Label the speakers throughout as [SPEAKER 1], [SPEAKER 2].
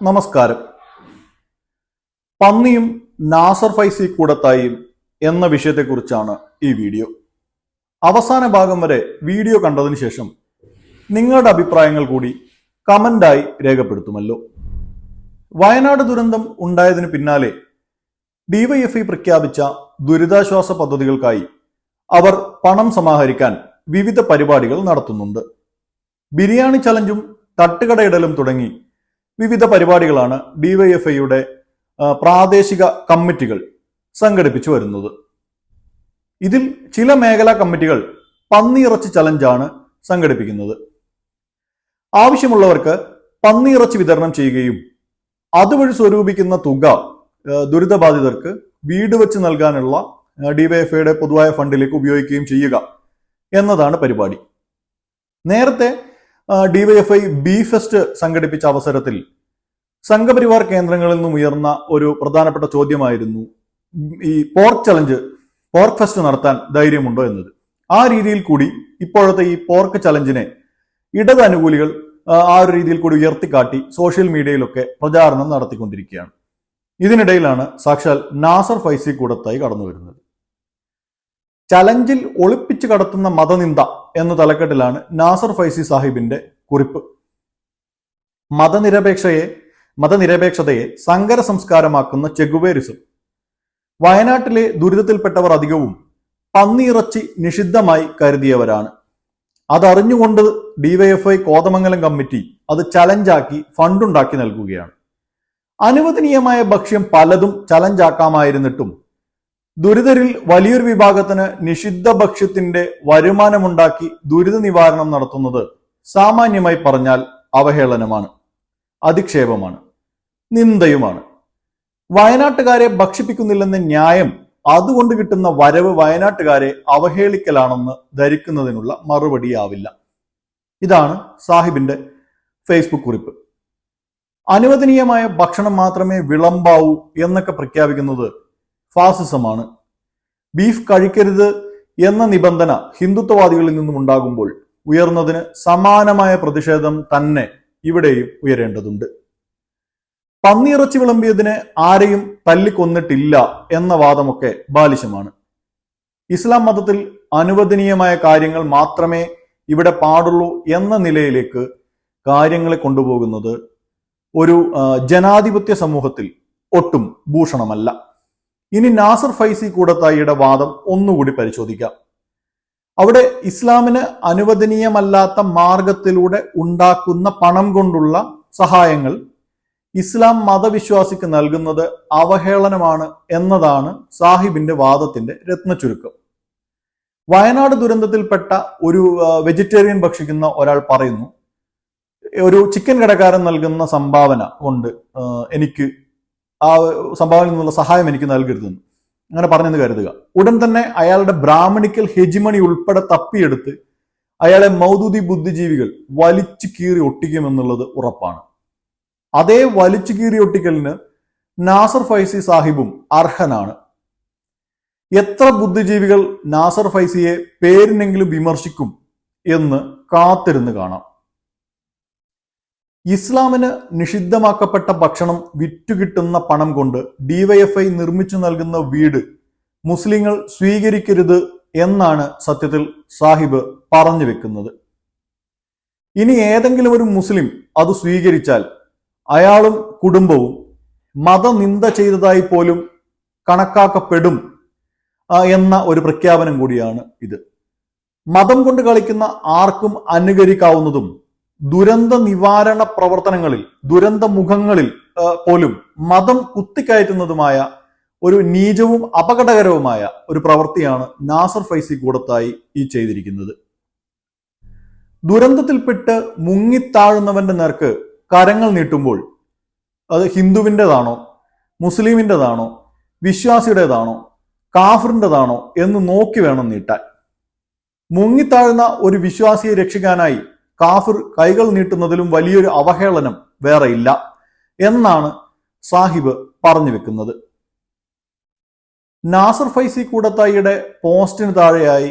[SPEAKER 1] നമസ്കാരം. പന്നിയും നാസർ ഫൈസി കൂടത്തായും എന്ന വിഷയത്തെക്കുറിച്ചാണ് ഈ വീഡിയോ. അവസാന ഭാഗം വരെ വീഡിയോ കണ്ടതിന് ശേഷം നിങ്ങളുടെ അഭിപ്രായങ്ങൾ കൂടി കമന്റായി രേഖപ്പെടുത്തുമല്ലോ. വയനാട് ദുരന്തം ഉണ്ടായതിനു പിന്നാലെ ഡിവൈഎഫ്ഐ പ്രഖ്യാപിച്ച ദുരിതാശ്വാസ പദ്ധതികൾക്കായി അവർ പണം സമാഹരിക്കാൻ വിവിധ പരിപാടികൾ നടത്തുന്നുണ്ട്. ബിരിയാണി ചലഞ്ചും തട്ടുകടയിടലും തുടങ്ങി വിവിധ പരിപാടികളാണ് ഡിവൈഎഫ്ഐയുടെ പ്രാദേശിക കമ്മിറ്റികൾ സംഘടിപ്പിച്ചു വരുന്നത്. ഇതിൽ ചില മേഖലാ കമ്മിറ്റികൾ പന്നിയിറച്ചി ചലഞ്ചാണ് സംഘടിപ്പിക്കുന്നത്. ആവശ്യമുള്ളവർക്ക് പന്നിയിറച്ചി വിതരണം ചെയ്യുകയും അതുവഴി സ്വരൂപിക്കുന്ന തുക ദുരിതബാധിതർക്ക് വീട് വെച്ച് നൽകാനുള്ള ഡിവൈഎഫ്ഐയുടെ പൊതുവായ ഫണ്ടിലേക്ക് ഉപയോഗിക്കുകയും ചെയ്യുക എന്നതാണ് പരിപാടി. നേരത്തെ ഡിവൈഎഫ്ഐ ബി ഫെസ്റ്റ് സംഘടിപ്പിച്ച അവസരത്തിൽ സംഘപരിവാർ കേന്ദ്രങ്ങളിൽ നിന്നും ഉയർന്ന ഒരു പ്രധാനപ്പെട്ട ചോദ്യമായിരുന്നു ഈ പോർക്ക് ചലഞ്ച് പോർക്ക് ഫെസ്റ്റ് നടത്താൻ ധൈര്യമുണ്ടോ എന്നത്. ആ രീതിയിൽ കൂടി ഇപ്പോഴത്തെ ഈ പോർക്ക് ചലഞ്ചിനെ ഇടത് അനുകൂലികൾ ആ, ഒരു രീതിയിൽ കൂടി ഉയർത്തിക്കാട്ടി സോഷ്യൽ മീഡിയയിലൊക്കെ പ്രചാരണം നടത്തിക്കൊണ്ടിരിക്കുകയാണ്. ഇതിനിടയിലാണ് സാക്ഷാൽ നാസർ ഫൈസി കൂടത്തായി കടന്നു വരുന്നത് ചലഞ്ചിൽ ഒളിപ്പിച്ചു കടത്തുന്ന മതനിന്ദ എന്ന തലക്കെട്ടിലാണ് നാസർ ഫൈസി സാഹിബിന്റെ കുറിപ്പ്. മതനിരപേക്ഷയെ മതനിരപേക്ഷതയെ സങ്കര സംസ്കാരമാക്കുന്ന ചെഗുവേരിസം. വയനാട്ടിലെ ദുരിതത്തിൽപ്പെട്ടവർ അധികവും പന്നിയിറച്ചി നിഷിദ്ധമായി കരുതിയവരാണ്. അതറിഞ്ഞുകൊണ്ട് ഡിവൈഎഫ്ഐ കോതമംഗലം കമ്മിറ്റി അത് ചലഞ്ചാക്കി ഫണ്ടുണ്ടാക്കി നൽകുകയാണ്. അനുവദനീയമായ ഭക്ഷ്യം പലതും ചലഞ്ചാക്കാമായിരുന്നിട്ടും ദുരിതരിൽ വലിയൊരു വിഭാഗത്തിന് നിഷിദ്ധ ഭക്ഷ്യത്തിന്റെ വരുമാനമുണ്ടാക്കി ദുരിത നിവാരണം നടത്തുന്നത് സാമാന്യമായി പറഞ്ഞാൽ അവഹേളനമാണ് അധിക്ഷേപമാണ് നിന്ദയുമാണ്. വയനാട്ടുകാരെ ഭക്ഷിപ്പിക്കുന്നില്ലെന്ന ന്യായം അതുകൊണ്ട് കിട്ടുന്ന വരവ് വയനാട്ടുകാരെ അവഹേളിക്കലാണെന്ന് ധരിക്കുന്നതിനുള്ള മറുപടിയാവില്ല. ഇതാണ് സാഹിബിന്റെ ഫേസ്ബുക്ക് കുറിപ്പ്. അനുവദനീയമായ ഭക്ഷണം മാത്രമേ വിളമ്പാവൂ എന്നൊക്കെ പ്രഖ്യാപിക്കുന്നത് ഫാസിസമാണ്. ബീഫ് കഴിക്കരുത് എന്ന നിബന്ധന ഹിന്ദുത്വവാദികളിൽ നിന്നും ഉണ്ടാകുമ്പോൾ ഉയർന്നതിന് സമാനമായ പ്രതിഷേധം തന്നെ ഇവിടെയും ഉയരേണ്ടതുണ്ട്. പന്നിയിറച്ചി വിളമ്പിയതിനെ ആരെയും തല്ലിക്കൊന്നിട്ടില്ല എന്ന വാദമൊക്കെ ബാലിശമാണ്. ഇസ്ലാം മതത്തിൽ അനുവദനീയമായ കാര്യങ്ങൾ മാത്രമേ ഇവിടെ പാടുള്ളൂ എന്ന നിലയിലേക്ക് കാര്യങ്ങളെ കൊണ്ടുപോകുന്നത് ഒരു ജനാധിപത്യ സമൂഹത്തിൽ ഒട്ടും ഭൂഷണമല്ല. ഇനി നാസർ ഫൈസി കൂടത്തായിയുടെ വാദം ഒന്നുകൂടി പരിശോധിക്കാം. അവിടെ ഇസ്ലാമിന് അനുവദനീയമല്ലാത്ത മാർഗത്തിലൂടെ ഉണ്ടാക്കുന്ന പണം കൊണ്ടുള്ള സഹായങ്ങൾ ഇസ്ലാം മതവിശ്വാസിക്ക് നൽകുന്നത് അവഹേളനമാണ് എന്നതാണ് സാഹിബിന്റെ വാദത്തിന്റെ രത്നചുരുക്കം വയനാട് ദുരന്തത്തിൽപ്പെട്ട ഒരു വെജിറ്റേറിയൻ ഭക്ഷിക്കുന്ന ഒരാൾ പറയുന്നു ഒരു ചിക്കൻ കടക്കാരൻ നൽകുന്ന സംഭാവന കൊണ്ട് എനിക്ക് ആ സംഭാവനയിൽ നിന്നുള്ള സഹായം എനിക്ക് നൽകരുതെന്ന്. അങ്ങനെ പറഞ്ഞെന്ന് കരുതുക. ഉടൻ തന്നെ അയാളുടെ ബ്രാഹ്മണിക്കൽ ഹെജിമണി ഉൾപ്പെടെ തപ്പിയെടുത്ത് അയാളെ മൗദൂദി ബുദ്ധിജീവികൾ വലിച്ചു കീറി ഒട്ടിക്കുമെന്നുള്ളത് ഉറപ്പാണ്. അതേ വലിച്ചു കീറി ഒട്ടിക്കലിന് നാസർ ഫൈസി സാഹിബും അർഹനാണ്. എത്ര ബുദ്ധിജീവികൾ നാസർ ഫൈസിയെ പേരിനെങ്കിലും വിമർശിക്കും എന്ന് കാത്തിരുന്ന് കാണാം. ഇസ്ലാമിന് നിഷിദ്ധമാക്കപ്പെട്ട ഭക്ഷണം വിറ്റുകിട്ടുന്ന പണം കൊണ്ട് ഡിവൈഎഫ്ഐ നിർമ്മിച്ചു നൽകുന്ന വീട് മുസ്ലിങ്ങൾ സ്വീകരിക്കരുത് എന്നാണ് സത്യത്തിൽ സാഹിബ് പറഞ്ഞു വെക്കുന്നത്. ഇനി ഏതെങ്കിലും ഒരു മുസ്ലിം അത് സ്വീകരിച്ചാൽ അയാളും കുടുംബവും മതനിന്ദ ചെയ്തതായി പോലും കണക്കാക്കപ്പെടും എന്ന ഒരു പ്രഖ്യാപനം കൂടിയാണ് ഇത്. മതം കൊണ്ട് കളിക്കുന്ന ആർക്കും അനുകരിക്കാവുന്നതും ദുരന്ത നിവാരണ പ്രവർത്തനങ്ങളിൽ ദുരന്ത മുഖങ്ങളിൽ പോലും മതം കുത്തിക്കയറ്റുന്നതുമായ ഒരു നീചവും അപകടകരവുമായ ഒരു പ്രവൃത്തിയാണ് നാസർ ഫൈസി കൂടത്തായി ഈ ചെയ്തിരിക്കുന്നത്. ദുരന്തത്തിൽപ്പെട്ട് മുങ്ങിത്താഴുന്നവന്റെ നേർക്ക് കരങ്ങൾ നീട്ടുമ്പോൾ അത് ഹിന്ദുവിന്റെതാണോ മുസ്ലിമിന്റെതാണോ വിശ്വാസിയുടേതാണോ കാഫറിന്റെതാണോ എന്ന് നോക്കി വേണം നീട്ടാൻ. മുങ്ങിത്താഴുന്ന ഒരു വിശ്വാസിയെ രക്ഷിക്കാനായി കാഫിർ കൈകൾ നീട്ടുന്നതിലും വലിയൊരു അവഹേളനം വേറെ ഇല്ല എന്നാണ് സാഹിബ് പറഞ്ഞു വെക്കുന്നത്. നാസർ ഫൈസി കൂടത്തായിയുടെ പോസ്റ്റിന് താഴെയായി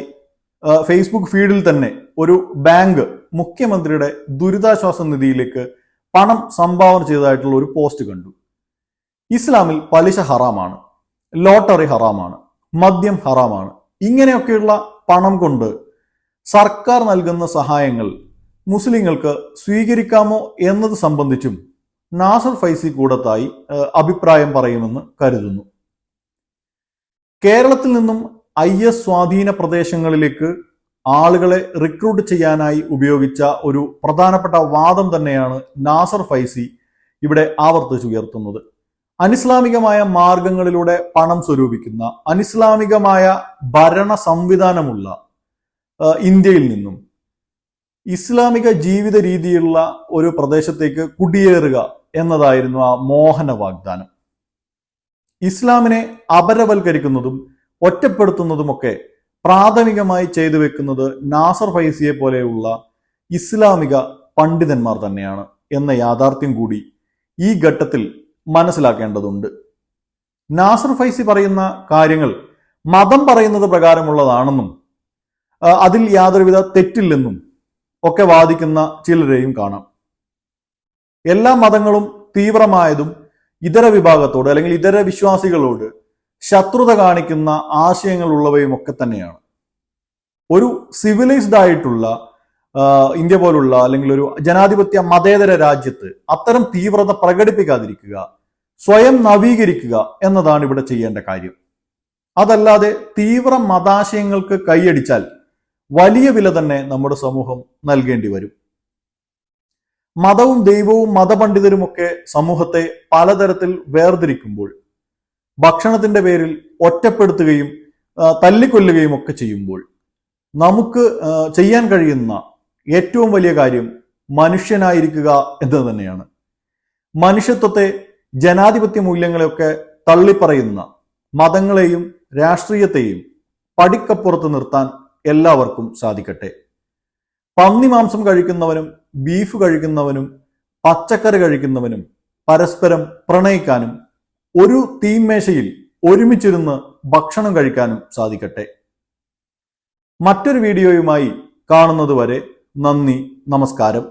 [SPEAKER 1] ഫേസ്ബുക്ക് ഫീഡിൽ തന്നെ ഒരു ബാങ്ക് മുഖ്യമന്ത്രിയുടെ ദുരിതാശ്വാസ നിധിയിലേക്ക് പണം സംഭാവന ചെയ്തതായിട്ടുള്ള ഒരു പോസ്റ്റ് കണ്ടു. ഇസ്ലാമിൽ പലിശ ഹറാമാണ് ലോട്ടറി ഹറാമാണ് മദ്യം ഹറാമാണ്. ഇങ്ങനെയൊക്കെയുള്ള പണം കൊണ്ട് സർക്കാർ നൽകുന്ന സഹായങ്ങൾ മുസ്ലിങ്ങൾക്ക് സ്വീകരിക്കാമോ എന്നത് സംബന്ധിച്ചും നാസർ ഫൈസി കൂടത്തായി അഭിപ്രായം പറയുമെന്ന് കരുതുന്നു. കേരളത്തിൽ നിന്നും ഐ എസ് സ്വാധീന പ്രദേശങ്ങളിലേക്ക് ആളുകളെ റിക്രൂട്ട് ചെയ്യാനായി ഉപയോഗിച്ച ഒരു പ്രധാനപ്പെട്ട വാദം തന്നെയാണ് നാസർ ഫൈസി ഇവിടെ ആവർത്തിച്ചുയർത്തുന്നത് അനിസ്ലാമികമായ മാർഗങ്ങളിലൂടെ പണം സ്വരൂപിക്കുന്ന അനിസ്ലാമികമായ ഭരണ സംവിധാനമുള്ള ഇന്ത്യയിൽ നിന്നും ഇസ്ലാമിക ജീവിത രീതിയിലുള്ള ഒരു പ്രദേശത്തേക്ക് കുടിയേറുക എന്നതായിരുന്നു ആ മോഹന വാഗ്ദാനം. ഇസ്ലാമിനെ അപരവൽക്കരിക്കുന്നതും ഒറ്റപ്പെടുത്തുന്നതുമൊക്കെ പ്രാഥമികമായി ചെയ്തു വെക്കുന്നത് നാസർ ഫൈസിയെ പോലെയുള്ള ഇസ്ലാമിക പണ്ഡിതന്മാർ തന്നെയാണ് എന്ന യാഥാർത്ഥ്യം കൂടി ഈ ഘട്ടത്തിൽ മനസ്സിലാക്കേണ്ടതുണ്ട്. നാസർ ഫൈസി പറയുന്ന കാര്യങ്ങൾ മതം പറയുന്നത് പ്രകാരമുള്ളതാണെന്നും അതിൽ യാതൊരുവിധ തെറ്റില്ലെന്നും ഒക്കെ വാദിക്കുന്ന ചിലരെയും കാണാം. എല്ലാ മതങ്ങളും തീവ്രമായതും ഇതര വിഭാഗത്തോട് അല്ലെങ്കിൽ ഇതര വിശ്വാസികളോട് ശത്രുത കാണിക്കുന്ന ആശയങ്ങൾ ഉള്ളവയും ഒക്കെ തന്നെയാണ്. ഒരു സിവിലൈസ്ഡ് ആയിട്ടുള്ള ഇന്ത്യ പോലുള്ള അല്ലെങ്കിൽ ഒരു ജനാധിപത്യ മതേതര രാജ്യത്ത് അത്തരം തീവ്രത പ്രകടിപ്പിക്കാതിരിക്കുക സ്വയം നവീകരിക്കുക എന്നതാണ് ഇവിടെ ചെയ്യേണ്ട കാര്യം. അതല്ലാതെ തീവ്ര മതാശയങ്ങൾക്ക് കൈയടിച്ചാൽ വലിയ വില തന്നെ നമ്മുടെ സമൂഹം നൽകേണ്ടി വരും. മതവും ദൈവവും മതപണ്ഡിതരുമൊക്കെ സമൂഹത്തെ പലതരത്തിൽ വേർതിരിക്കുമ്പോൾ ഭക്ഷണത്തിന്റെ പേരിൽ ഒറ്റപ്പെടുത്തുകയും തല്ലിക്കൊല്ലുകയും ഒക്കെ ചെയ്യുമ്പോൾ നമുക്ക് ചെയ്യാൻ കഴിയുന്ന ഏറ്റവും വലിയ കാര്യം മനുഷ്യനായിരിക്കുക എന്നത് തന്നെയാണ്. മനുഷ്യത്വത്തെ ജനാധിപത്യ മൂല്യങ്ങളെയൊക്കെ തള്ളിപ്പറയുന്ന മതങ്ങളെയും രാഷ്ട്രീയത്തെയും പടിക്കപ്പുറത്ത് നിർത്താൻ എല്ലാവർക്കും സാധിക്കട്ടെ. പന്നി മാംസം കഴിക്കുന്നവനും ബീഫ് കഴിക്കുന്നവനും പച്ചക്കറി കഴിക്കുന്നവനും പരസ്പരം പ്രണയിക്കാനും ഒരു തീന്മേശയിൽ ഒരുമിച്ചിരുന്ന് ഭക്ഷണം കഴിക്കാനും സാധിക്കട്ടെ. മറ്റൊരു വീഡിയോയുമായി കാണുന്നതുവരെ നന്ദി നമസ്കാരം.